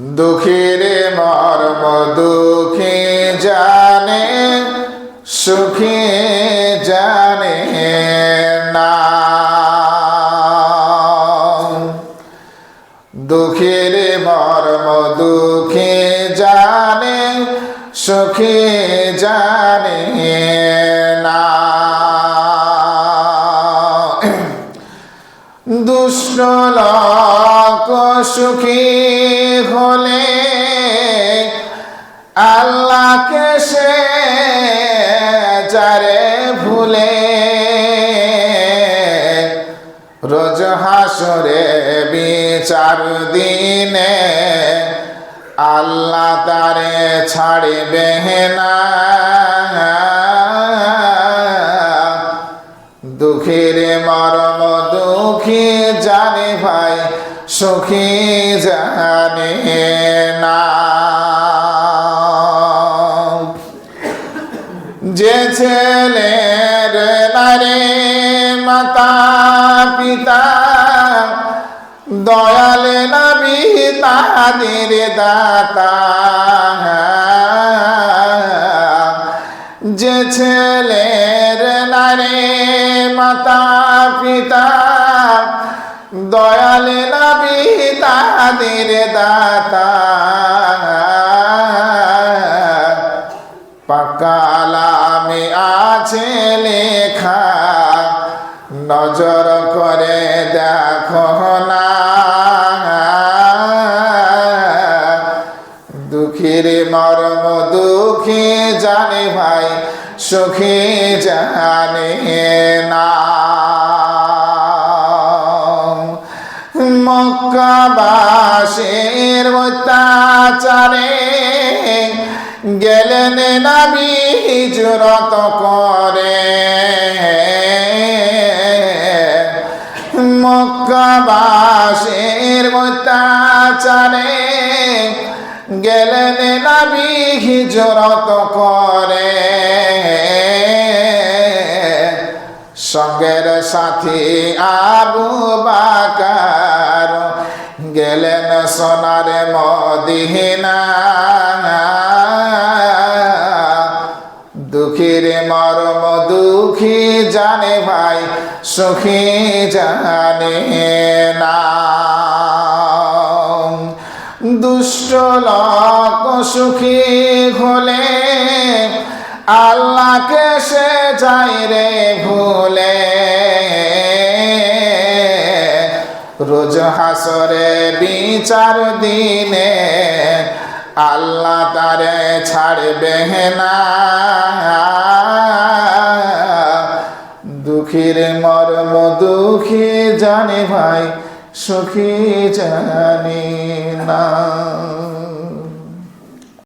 দুঃখের মর্ম, দুঃখে জানে, সুখে জানে না। দুঃখের মর্ম, দুঃখে জানে, সুখে জানে না। দুষ্ট সুখী হলে আল্লাহকে সে যারে ভুলে রোজ হাসরে বিচার দিনে আল্লাহ তারে ছাড়বে না। দুঃখের মরম দুঃখী জানে ভাই সুখী জানে না। যে ছেলের নারে মাতা, পিতা, দয়াল নবী, তাদের দাতা, যে ছেলের নারে মাতা, পিতা দয়াল নবী তাদের দাতা। পাকালামে আছে লেখা, নজর করে দেখো না। দুঃখের মর্ম দুঃখী জানে ভাই, সুখী জানে না। মক্কাবাসীর অত্যাচারে গেলেন নাবি জুরত করে। মক্কাবাসীর অত্যাচারে গেলেন নাবি হিজরত করে। সঙ্গের সাথী আবু বাকার গেলেন সোনার মদিনা। দুঃখের মরম, দুঃখী জানে ভাই, সুখী জানে না। দুষ্ট লোক সুখী হলে আল্লাহকে সে যাই রে ভুলে রোজ হাসরে বিচার দিনে আল্লাহ তারে ছাড়বে না। দুঃখীর মর্ম দুঃখী জানে ভাই, সুখী জানি না।